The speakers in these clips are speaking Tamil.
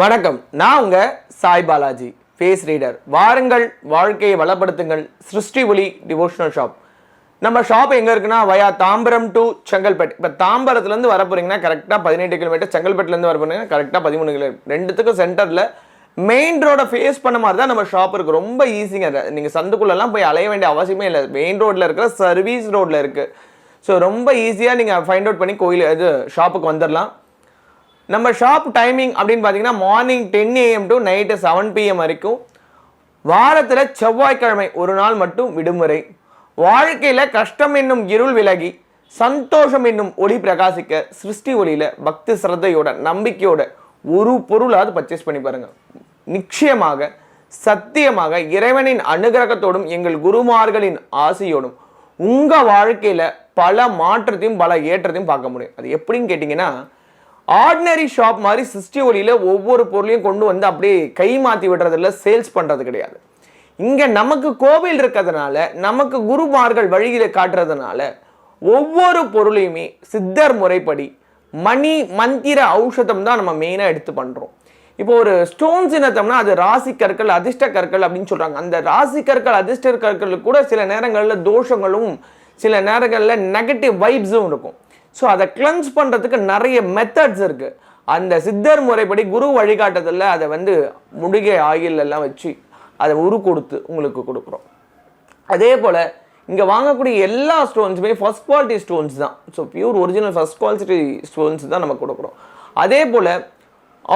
வணக்கம். நான் உங்க சாய் பாலாஜி ஃபேஸ் ரீடர் வாருங்கள் வாழ்க்கையை வளப்படுத்துங்கள். சிருஷ்டி ஒளி டிவோஷனல் ஷாப் நம்ம ஷாப் எங்கே இருக்குன்னா வயா தாம்பரம் டு செங்கல்பட்டு. இப்போ தாம்பரத்துலேருந்து வர போகிறீங்கன்னா கரெக்டாக பதினெட்டு கிலோமீட்டர் செங்கல்பட்டுலேருந்து வர போகிறீங்கன்னா கரெக்டாக பதிமூணு கிலோமீட்டர் ரெண்டுத்துக்கும் சென்டரில் மெயின் ரோட ஃபேஸ் பண்ண மாதிரி தான் நம்ம ஷாப் இருக்கு. ரொம்ப ஈஸிங்க நீங்கள் சந்துக்குள்ளெல்லாம் போய் அலைய வேண்டிய அவசியமே இல்லை. மெயின் ரோட்டில் இருக்கிற சர்வீஸ் ரோட்டில் இருக்குது ஸோ ரொம்ப ஈஸியாக நீங்கள் ஃபைண்ட் அவுட் பண்ணி கோயில் இது ஷாப்புக்கு வந்துடலாம் நம்ம ஷாப் டைமிங் அப்படின்னு பார்த்தீங்கன்னா morning ten AM to night seven PM வரைக்கும் வாரத்தில் செவ்வாய்க்கிழமை ஒரு நாள் மட்டும் விடுமுறை. வாழ்க்கையில் கஷ்டம் என்னும் இருள் விலகி சந்தோஷம் என்னும் ஒளி பிரகாசிக்க சிருஷ்டி ஒளியில் பக்தி சிரத்தையோட நம்பிக்கையோட ஒரு பொருளாவது பர்ச்சேஸ் பண்ணி பாருங்கள் நிச்சயமாக சத்தியமாக இறைவனின் அனுகிரகத்தோடும் எங்கள் குருமார்களின் ஆசையோடும் உங்கள் வாழ்க்கையில் பல மாற்றத்தையும் பல ஏற்றத்தையும் பார்க்க முடியும். அது எப்படின்னு கேட்டிங்கன்னா ஆர்டினரி ஷாப் மாதிரி சிஸ்டி ஒலியில் ஒவ்வொரு பொருளையும் கொண்டு வந்து அப்படியே கை மாற்றி விடுறதில்ல சேல்ஸ் பண்ணுறது கிடையாது. இங்கே நமக்கு கோவில் இருக்கிறதுனால நமக்கு குருமார்கள் வழியில் காட்டுறதுனால ஒவ்வொரு பொருளையுமே சித்தர் முறைப்படி மணி மந்திர ஔஷதம் தான் நம்ம மெயினாக எடுத்து பண்ணுறோம் இப்போ ஒரு ஸ்டோன்ஸ் இனத்தம்னா அது ராசி கற்கள் அதிர்ஷ்ட கற்கள் அப்படின்னு சொல்கிறாங்க அந்த ராசி கற்கள் அதிர்ஷ்ட கற்களுக்கு கூட சில நேரங்களில் தோஷங்களும் சில நேரங்களில் நெகட்டிவ் வைப்ஸும் இருக்கும். ஸோ அதை கிளன்ஸ் பண்ணுறதுக்கு நிறைய மெத்தட்ஸ் இருக்குது அந்த சித்தர் முறைப்படி குரு வழிகாட்டுதலில் அதை வந்து முடுகை ஆயில் எல்லாம் வச்சு அதை உரு கொடுத்து உங்களுக்கு கொடுக்குறோம். அதே போல் இங்கே வாங்கக்கூடிய எல்லா ஸ்டோன்ஸுமே ஃபர்ஸ்ட் குவாலிட்டி ஸ்டோன்ஸ் தான். So pure original first quality stones தான் நம்ம கொடுக்குறோம். அதே போல்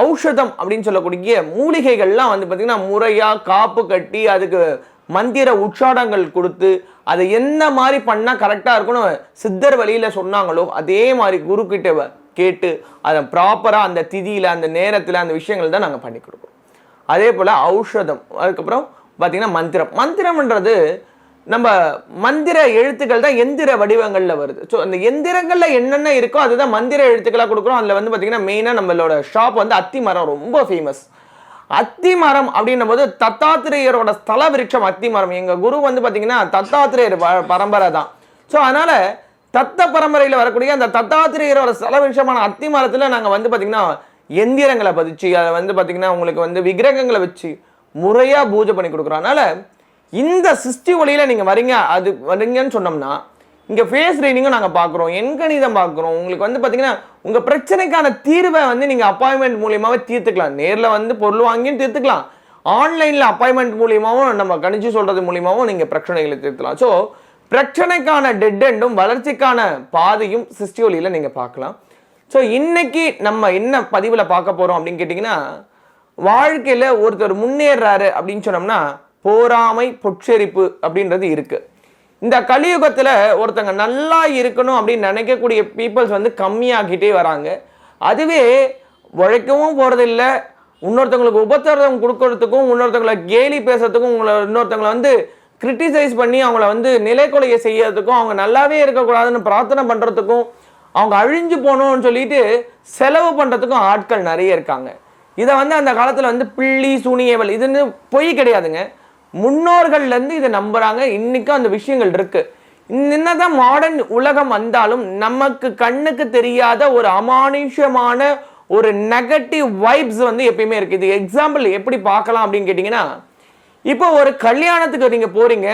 ஔஷதம் அப்படின்னு சொல்லக்கூடிய மூலிகைகள்லாம் வந்து பார்த்திங்கன்னா முறையாக காப்பு கட்டி அதுக்கு மந்திர உற்சாடங்கள் கொடுத்து அதை என்ன மாதிரி பண்ணால் கரெக்டாக இருக்கணும் சித்தர் வழியில் சொன்னாங்களோ அதே மாதிரி குரு வ- கேட்டு அதை ப்ராப்பராக அந்த திதியில் அந்த நேரத்தில் அந்த விஷயங்கள் தான் நாங்கள் பண்ணி கொடுக்குறோம். அதே போல் ஔஷதம் அதுக்கப்புறம் பார்த்திங்கன்னா மந்திரம். மந்திரம்ன்றது நம்ம மந்திர எழுத்துக்கள் தான் எந்திர வடிவங்களில் வருது. ஸோ அந்த எந்திரங்களில் என்னென்ன இருக்கோ அதுதான் மந்திர எழுத்துக்களாக கொடுக்குறோம். அதில் வந்து பார்த்தீங்கன்னா மெயினாக நம்மளோட ஷாப் வந்து அத்தி மரம் ரொம்ப ஃபேமஸ் அத்தி மரம் அப்படின்னும் போது தத்தாத்திரேயரோட ஸ்தல விருட்சம் அத்தி மரம் எங்கள் குரு வந்து பார்த்தீங்கன்னா தத்தாத்திரேயர் பரம்பரை தான். ஸோ அதனால் தத்த பரம்பரையில் வரக்கூடிய அந்த தத்தாத்திரேயரோட ஸ்தல விருட்சமான அத்தி மரத்தில் நாங்கள் வந்து பார்த்தீங்கன்னா எந்திரங்களை பதிச்சு அதை வந்து பார்த்தீங்கன்னா உங்களுக்கு வந்து விக்கிரகங்களை வச்சு முறையாக பூஜை பண்ணி கொடுக்குறோம். அதனால் இந்த சிருஷ்டி ஒளியில் நீங்கள் வரீங்க அது வரீங்கன்னு சொன்னோம்னா இங்கே ஃபேஸ் ரீடிங்கும் நாங்கள் பார்க்குறோம். எண்கணிதம் பார்க்குறோம். உங்களுக்கு வந்து பார்த்தீங்கன்னா உங்கள் பிரச்சனைக்கான தீர்வை வந்து நீங்கள் அப்பாயின்மெண்ட் மூலியமாகவே தீர்த்துக்கலாம். நேரில் வந்து பொருள் வாங்கியும் தீர்த்துக்கலாம். ஆன்லைனில் அப்பாயின்மெண்ட் மூலியமாகவும் நம்ம கணிச்சு சொல்கிறது மூலியமாகவும் நீங்கள் பிரச்சனைகளை தீர்த்தலாம் ஸோ பிரச்சனைக்கான டெட் எண்டும் வளர்ச்சிக்கான பாதையும் சிஸ்டியோலியில் நீங்கள் பார்க்கலாம். ஸோ இன்னைக்கு நம்ம என்ன பதிவில் பார்க்க போகிறோம் அப்படின்னு கேட்டிங்கன்னா வாழ்க்கையில் ஒருத்தர் முன்னேறாரு அப்படின்னு சொன்னோம்னா போராமை பொச்சரிப்பு அப்படின்றது இருக்குது இந்த கலியுகத்தில் ஒருத்தங்க நல்லா இருக்கணும் அப்படின்னு நினைக்கக்கூடிய பீப்புள்ஸ் வந்து கம்மியாகிட்டே வராங்க. அதுவே உழைக்கவும் போகிறதில்ல இன்னொருத்தவங்களுக்கு உபத்திரம் கொடுக்கறதுக்கும் இன்னொருத்தவங்களை கேலி பேசுறதுக்கும் உங்களை இன்னொருத்தவங்களை வந்து கிரிட்டிசைஸ் பண்ணி அவங்கள வந்து நிலைக்கொலையை செய்யறதுக்கும் அவங்க நல்லாவே இருக்கக்கூடாதுன்னு பிரார்த்தனை பண்ணுறதுக்கும் அவங்க அழிஞ்சு போகணும்னு சொல்லிட்டு செலவு பண்ணுறதுக்கும் ஆட்கள் நிறைய இருக்காங்க. இதை வந்து அந்த காலத்தில் வந்து பிள்ளி சூனியவல் இதுன்னு பொய் கிடையாதுங்க. முன்னோர்கள்லேருந்து இதை நம்புகிறாங்க இன்றைக்கும் அந்த விஷயங்கள் இருக்கு. என்னதான் மாடர்ன் உலகம் வந்தாலும் நமக்கு கண்ணுக்கு தெரியாத ஒரு அமானுஷமான ஒரு நெகட்டிவ் வைப்ஸ் வந்து எப்பயுமே இருக்குது இது எக்ஸாம்பிள் எப்படி பார்க்கலாம் அப்படின்னு கேட்டிங்கன்னா இப்போ ஒரு கல்யாணத்துக்கு நீங்கள் போகிறீங்க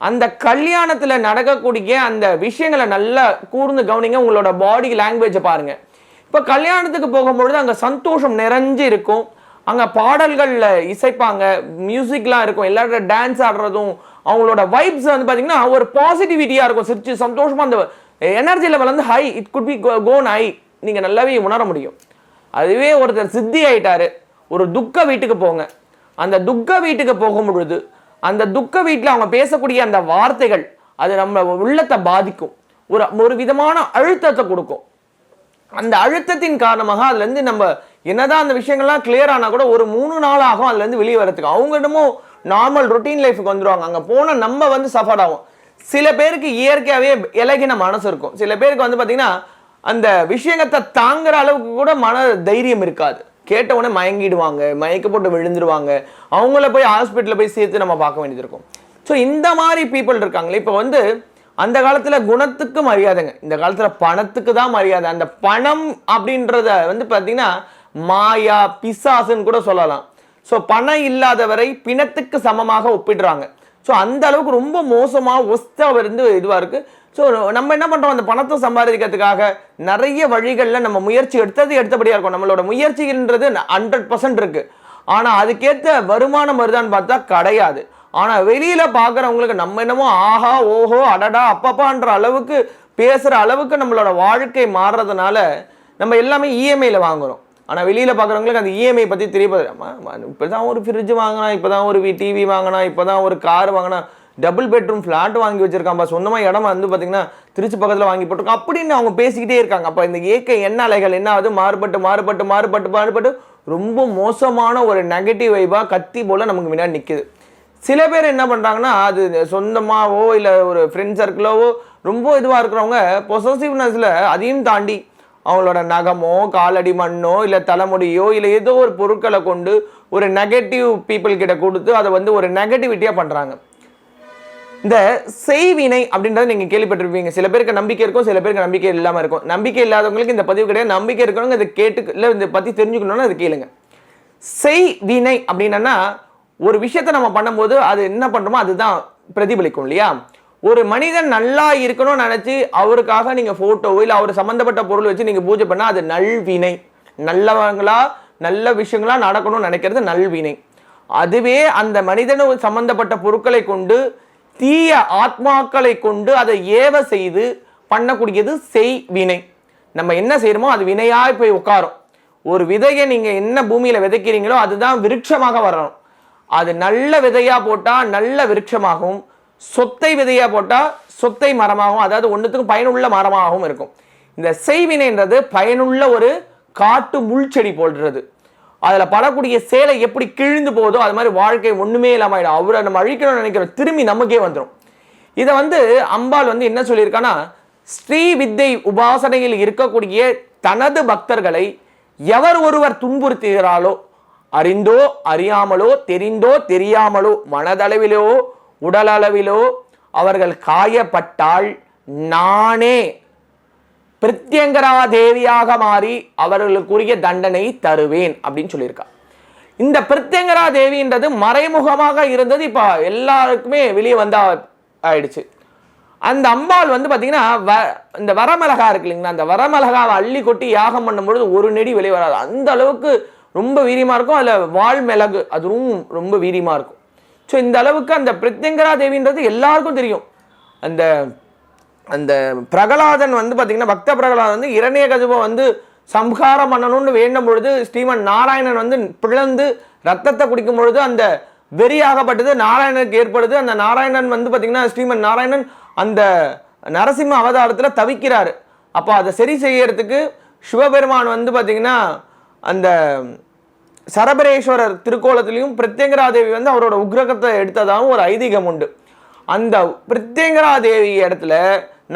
அந்த கல்யாணத்தில் நடக்கக்கூடிய அந்த விஷயங்களை நல்லா கூர்ந்து கவனிங்க. உங்களோட பாடி லாங்குவேஜை பாருங்கள் இப்போ கல்யாணத்துக்கு போகும்பொழுது அங்கே சந்தோஷம் நிறைஞ்சு இருக்கும். அங்கே பாடல்களில் இசைப்பாங்க மியூசிக்லாம் இருக்கும் எல்லாரும் டான்ஸ் ஆடுறதும் அவங்களோட வைப்ஸ் வந்து பார்த்தீங்கன்னா ஒரு பாசிட்டிவிட்டியாக இருக்கும் சிரிச்சு சந்தோஷமாக அந்த எனர்ஜி லெவல் வந்து high it could be gone high நீங்கள் நல்லாவே உணர முடியும். அதுவே ஒருத்தர் சித்தி ஆயிட்டாரு. ஒரு துக்க வீட்டுக்கு போங்க. அந்த துக்க வீட்டுக்கு போகும் பொழுது அந்த துக்க வீட்டில் அவங்க பேசக்கூடிய அந்த வார்த்தைகள் அது நம்ம உள்ளத்தை பாதிக்கும். ஒரு ஒரு விதமான அழுத்தத்தை கொடுக்கும். அந்த அழுத்தத்தின் காரணமாக அதுலேருந்து நம்ம என்னதான் அந்த விஷயங்கள்லாம் கிளியர் ஆனால் கூட ஒரு மூணு நாள் ஆகும் அதுலேருந்து வெளியே வரதுக்கு அவங்க நார்மல் ரொட்டீன் லைஃபுக்கு வந்துடுவாங்க அங்கே போனால் நம்ம வந்து சஃபர் ஆகும் சில பேருக்கு இயற்கையாகவே இலகின மனசு இருக்கும். சில பேருக்கு வந்து பார்த்திங்கன்னா அந்த விஷயத்தை தாங்குற அளவுக்கு கூட மன தைரியம் இருக்காது. கேட்ட உடனே மயங்கிடுவாங்க மயக்க போட்டு விழுந்துருவாங்க. அவங்கள போய் ஹாஸ்பிட்டலில் போய் சேர்த்து நம்ம பார்க்க வேண்டியது இருக்கும். ஸோ இந்த மாதிரி பீப்புள் இருக்காங்களே. இப்போ வந்து அந்த காலத்தில் குணத்துக்கு மரியாதைங்க. இந்த காலத்தில் பணத்துக்கு தான் மரியாதை. அந்த பணம் அப்படின்றத வந்து பார்த்திங்கன்னா மாயா பிசாசுன்னு கூட சொல்லலாம். ஸோ பணம் இல்லாதவரை பிணத்துக்கு சமமாக ஒப்பிடுறாங்க. ஸோ அந்த அளவுக்கு ரொம்ப மோசமாக ஒஸ்தாக இருந்து இதுவாக இருக்குது ஸோ நம்ம என்ன பண்ணுறோம் அந்த பணத்தை சம்பாதிக்கிறதுக்காக நிறைய வழிகளில் நம்ம முயற்சி எடுத்தது எடுத்தபடியாக இருக்கும். நம்மளோட முயற்சின்றது ஹண்ட்ரட் பர்சன்ட் இருக்குது ஆனால் அதுக்கேற்ற வருமானம் வருதான்னு பார்த்தா கிடையாது. ஆனால் வெளியில் பார்க்குறவங்களுக்கு நம்ம என்னமோ ஆஹா ஓஹோ அடடா அப்பப்பான்ற அளவுக்கு பேசுகிற அளவுக்கு நம்மளோட வாழ்க்கை மாறுறதுனால நம்ம எல்லாமே இஎம்ஐயில் வாங்குறோம். ஆனால் வெளியில் பார்க்குறவங்களுக்கு அந்த இஎம்ஐ பற்றி தெரியப்படுது இப்போ தான் ஒரு ஃப்ரிட்ஜ் வாங்கினா இப்போ தான் ஒரு டிவி வாங்கினா இப்போ தான் ஒரு கார் வாங்கினா டபுள் பெட்ரூம் ஃப்ளாட் வாங்கி வச்சிருக்காம்பா. சொந்தமாக இடம் வந்து பார்த்திங்கன்னா திருச்சி பக்கத்தில் வாங்கி போட்டிருக்கோம். அப்படின்னு அவங்க பேசிக்கிட்டே இருக்காங்க. அப்போ இந்த ஏக்க என்ன அலைகள் என்ன ஆகுது? மாறுபட்டு மாறுபட்டு மாறுபட்டு மாறுபட்டு ரொம்ப மோசமான ஒரு நெகட்டிவ் வைபாக கத்தி போல் நமக்கு முன்னாடி நிற்கிது சில பேர் என்ன பண்ணுறாங்கன்னா அது சொந்தமாகவோ இல்லை ஒரு ஃப்ரெண்ட் சர்க்கிளோவோ ரொம்ப இதுவாக இருக்கிறவங்க பொசசிவ்னஸில் அதையும் தாண்டி அவங்களோட நகமோ காலடி மண்ணோ இல்லை தலைமுடியோ இல்லை ஏதோ ஒரு பொருட்களை கொண்டு ஒரு நெகட்டிவ் பீப்புள் கிட்ட கொடுத்து அதை வந்து ஒரு நெகட்டிவிட்டியாக பண்ணுறாங்க இந்த செய்வினை அப்படின்றத நீங்கள் கேள்விப்பட்டிருப்பீங்க. சில பேருக்கு நம்பிக்கை இருக்கும் சில பேருக்கு நம்பிக்கை இல்லாமல் இருக்கும். நம்பிக்கை இல்லாதவங்களுக்கு இந்த பதிவு கிடையாது. நம்பிக்கை இருக்கிறவங்க இதை கேட்டு இல்லை இதை பற்றி தெரிஞ்சுக்கணுன்னா அதை கேளுங்க. செய்வினை அப்படின்னா ஒரு விஷயத்தை நம்ம பண்ணும்போது அது என்ன பண்ணுறோமோ அதுதான் பிரதிபலிக்கும் இல்லையா? ஒரு மனிதன் நல்லா இருக்கணும்னு நினச்சி அவருக்காக நீங்கள் ஃபோட்டோவோ இல்லை அவர் சம்மந்தப்பட்ட பொருள் வச்சு நீங்கள் பூஜை பண்ணால் அது நல்வினை. நல்லவங்களா நல்ல விஷயங்களா நடக்கணும்னு நினைக்கிறது நல்வினை. அதுவே அந்த மனிதனு சம்மந்தப்பட்ட பொருட்களை கொண்டு தீய ஆத்மாக்களை கொண்டு அதை ஏவ செய்து பண்ணக்கூடியது செய் வினை நம்ம என்ன செய்கிறோமோ அது வினையாய் போய் உட்காரும். ஒரு விதையை நீங்கள் என்ன பூமியில் விதைக்கிறீங்களோ அதுதான் விருட்சமாக வரணும். அது நல்ல விதையாக போட்டால் நல்ல விருட்சமாகவும் சொத்தை விதையாக போட்டால் சொத்தை மரமாகவும் அதாவது ஒன்றுத்துக்கும் பயனுள்ள மரமாகவும் இருக்கும். இந்த செய்வினைன்றது பயனுள்ள ஒரு காட்டு முள் செடி போடுறது அதில் படக்கூடிய சேலை எப்படி கிழிந்து போதோ அது மாதிரி வாழ்க்கை ஒன்றுமே இல்லாமல் ஆயிடும். அவரை நம்ம அழிக்கணும்னு நினைக்கிறோம். திரும்பி நமக்கே வந்துடும் இதை வந்து அம்பாள் வந்து என்ன சொல்லியிருக்கான்னா ஸ்ரீ வித்தை உபாசனையில் இருக்கக்கூடிய தனது பக்தர்களை எவர் ஒருவர் துன்புறுத்துகிறாளோ அறிந்தோ அறியாமலோ தெரிந்தோ தெரியாமலோ மனதளவிலோ உடலளவிலோ அவர்கள் காயப்பட்டால் நானே பிரத்யங்கரா தேவியாக மாறி அவர்களுக்குரிய தண்டனை தருவேன் அப்படின்னு சொல்லியிருக்கா. இந்த பிரத்யங்கரா தேவின்றது மறைமுகமாக இருந்தது. இப்போ எல்லாருக்குமே வெளியே வந்தா ஆயிடுச்சு. அந்த அம்பாள் வந்து பார்த்தீங்கன்னா வ இந்த வரமிளகா இருக்கு இல்லைங்களா அந்த வரமிளகாவை அள்ளி கொட்டி யாகம் பண்ணும்பொழுது ஒரு நெடி வெளியே வராது அந்த அளவுக்கு ரொம்ப வீரியமாக இருக்கும். அதில் வாழ் மிளகு அதுவும் ரொம்ப வீரியமாக இருக்கும். ஸோ இந்த அளவுக்கு அந்த பிரத்யங்கரா தேவின்றது எல்லாருக்கும் தெரியும். அந்த அந்த பிரகலாதன் வந்து பார்த்தீங்கன்னா பக்த பிரகலாதன் வந்து இரணிய கஜுபை வந்து சம்ஹாரம் பண்ணணும்னு வேண்டும் பொழுது ஸ்ரீமன் நாராயணன் வந்து பிளந்து ரத்தத்தை குடிக்கும் பொழுது அந்த வெறியாகப்பட்டது நாராயணனுக்கு ஏற்படுது. அந்த நாராயணன் வந்து பார்த்தீங்கன்னா ஸ்ரீமன் நாராயணன் அந்த நரசிம்ம அவதாரத்தில் தவிக்கிறார். அப்போ அதை சரி செய்யறதுக்கு சிவபெருமான் வந்து பார்த்திங்கன்னா அந்த சரபரேஸ்வரர் திருக்கோலத்திலையும் பிரத்யங்கராதேவி வந்து அவரோட உக்ரகத்தை எடுத்ததாகவும் ஒரு ஐதீகம் உண்டு. அந்த பிரத்யங்கராதேவி இடத்துல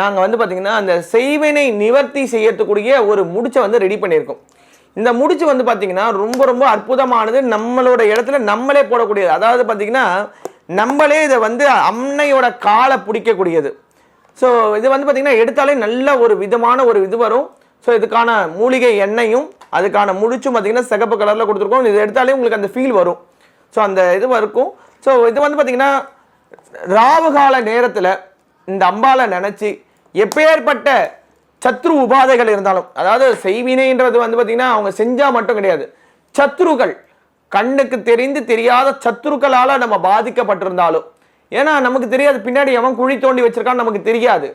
நாங்கள் வந்து பார்த்திங்கன்னா அந்த செய்வினை நிவர்த்தி செய்யறதுக்கூடிய ஒரு முடிச்சை வந்து ரெடி பண்ணியிருக்கோம். இந்த முடிச்சு வந்து பார்த்திங்கன்னா ரொம்ப ரொம்ப அற்புதமானது. நம்மளோட இடத்துல நம்மளே போடக்கூடியது. அதாவது பார்த்திங்கன்னா நம்மளே இதை வந்து அன்னையோட காலை பிடிக்கக்கூடியது. ஸோ இது வந்து பார்த்திங்கன்னா எடுத்தாலே நல்ல ஒரு விதமான ஒரு இது வரும். ஸோ இதுக்கான மூலிகை எண்ணெயும் அதுக்கான முடிச்சும் பார்த்திங்கன்னா சிகப்பு கலரில் கொடுத்துருக்கோம். இது எடுத்தாலே உங்களுக்கு அந்த ஃபீல் வரும். ஸோ அந்த இது இருக்கும். ஸோ இது வந்து பார்த்திங்கன்னா ராவுகால நேரத்தில் இந்த அம்பாவை நினச்சி எப்பேற்பட்ட சத்ரு உபாதைகள் இருந்தாலும் அதாவது செய்வினைன்றது வந்து பார்த்திங்கன்னா அவங்க செஞ்சால் மட்டும் கிடையாது. சத்ருகள் கண்ணுக்கு தெரிந்து தெரியாத சத்ருக்களால் நம்ம பாதிக்கப்பட்டிருந்தாலும் ஏன்னா நமக்கு தெரியாது பின்னாடி எவன் குழி தோண்டி வச்சிருக்கான்னு நமக்கு தெரியாது.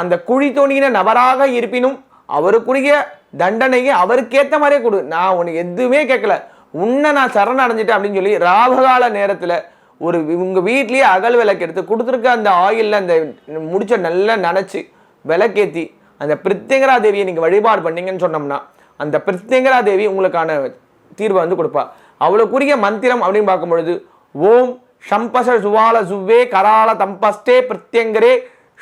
அந்த குழி தோண்டின நபராக இருப்பினும் அவருக்குரிய தண்டனையை அவருக்கேற்ற மாதிரியே கொடு. நான் உனக்கு எதுவுமே கேட்கல. உன்னை நான் சரண் அடைஞ்சிட்டேன் அப்படின்னு சொல்லி ராபகால நேரத்தில் ஒரு உங்கள் வீட்லேயே அகல் விளக்கு எடுத்து கொடுத்துருக்க அந்த ஆயிலில் அந்த முடிச்ச நல்லா நினச்சி விளக்கேத்தி அந்த பிரித்தியங்கரா தேவியை நீங்கள் வழிபாடு பண்ணீங்கன்னு சொன்னோம்னா அந்த பிரித்தியங்கரா தேவி உங்களுக்கான தீர்வை வந்து கொடுப்பா. அவ்வளோக்குரிய மந்திரம் அப்படின்னு பார்க்கும்பொழுது ஓம் ஷம்பச சுவால சுவ்வே கரால தம்பஸ்டே பிரத்யங்கரே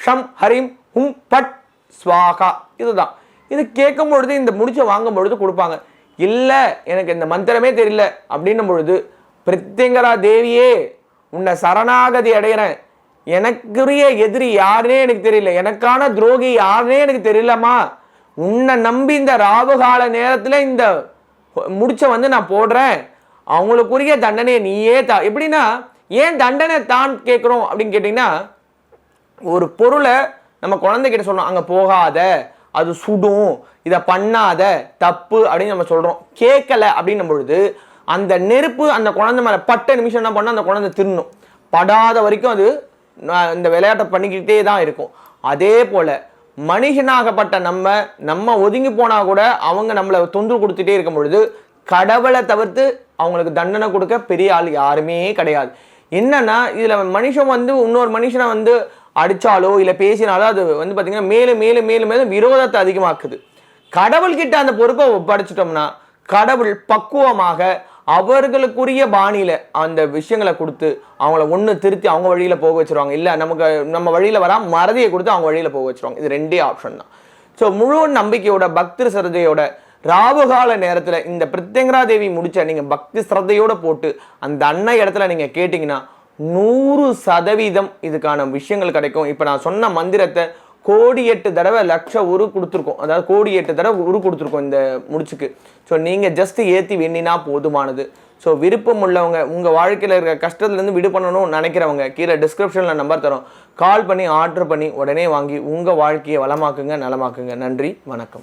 ஷம் ஹரிம் ஹும் பட் ஸ்வாகா. இதுதான். இது கேட்கும் பொழுது இந்த முடிச்சை வாங்கும் பொழுது கொடுப்பாங்க. இல்லை எனக்கு இந்த மந்திரமே தெரியல. அப்படின்னும் பொழுது பிரத்யங்கரா தேவியே உன்னை சரணாகதி அடைகிறேன். எனக்குரிய எதிரி யாருனே எனக்கு தெரியல. எனக்கான துரோகி யாருனே எனக்கு தெரியலம்மா. உன்னை நம்பி இந்த ராவுகால நேரத்தில் இந்த முடிச்ச வந்து நான் போடுறேன். அவங்களுக்குரிய தண்டனையை நீயே தா எப்படின்னா ஏன் தண்டனை தான் கேட்குறோம் அப்படின்னு கேட்டிங்கன்னா ஒரு பொருளை நம்ம குழந்தைகிட்ட சொன்னோம் அங்கே போகாத. அது சுடும். இதை பண்ணாத தப்பு அப்படின்னு நம்ம சொல்கிறோம் கேட்கல அப்படின்னும் பொழுது அந்த நெருப்பு அந்த குழந்தை மேலே பட்ட நிமிஷம் என்ன பண்ணால் அந்த குழந்தை தின்னும். படாத வரைக்கும் அது இந்த விளையாட்டை பண்ணிக்கிட்டே தான் இருக்கும். அதே போல் மனுஷனாகப்பட்ட நம்ம நம்ம ஒதுங்கி போனால் கூட அவங்க நம்மளை தொந்தரவு கொடுத்துட்டே இருக்கும் பொழுது கடவுளை தவிர்த்து அவங்களுக்கு தண்டனை கொடுக்க பெரிய ஆள் யாருமே கிடையாது. என்னன்னா இதில் மனுஷன் வந்து இன்னொரு மனுஷனை வந்து அடித்தாலோ இல்லை பேசினாலோ அது வந்து பார்த்திங்கன்னா மேலும் மேலும் மேலும் மேலும் விரோதத்தை அதிகமாக்குது. கடவுள்கிட்ட அந்த பொறுப்பை ஒப்படைச்சிட்டோம்னா கடவுள் பக்குவமாக அவர்களுக்குரிய பாணியில் அந்த விஷயங்களை கொடுத்து அவங்கள ஒன்று திருத்தி அவங்க வழியில் போக வச்சுருவாங்க. இல்லை நமக்கு நம்ம வழியில் வரா மறதியை கொடுத்து அவங்க வழியில் போக வச்சுருவாங்க. இது ரெண்டே ஆப்ஷன் தான். ஸோ முழு நம்பிக்கையோட பக்தி சிரதையோட ராவுகால நேரத்தில் இந்த பிரத்யங்கரா தேவி முடிச்ச நீங்கள் பக்தி சிரத்தையோடு போட்டு அந்த அன்னை இடத்துல நீங்கள் கேட்டிங்கன்னா நூறு சதவீதம் இதுக்கான விஷயங்கள் கிடைக்கும். இப்போ நான் சொன்ன மந்திரத்தை கோடி எட்டு தடவை லட்ச உரு கொடுத்துருக்கோம். அதாவது கோடி எட்டு தடவை உரு கொடுத்துருக்கோம் இந்த முடிச்சுக்கு. ஸோ நீங்கள் ஜஸ்ட் ஏற்றி வேண்டினா போதுமானது. ஸோ விருப்பம் உள்ளவங்க உங்கள் வாழ்க்கையில் இருக்கிற கஷ்டத்துலேருந்து விடு பண்ணணும்னு நினைக்கிறவங்க கீழே டிஸ்கிரிப்ஷனில் நம்பர் தரோம். கால் பண்ணி ஆர்டர் பண்ணி உடனே வாங்கி உங்கள் வாழ்க்கையை வளமாக்குங்க நலமாக்குங்க. நன்றி வணக்கம்.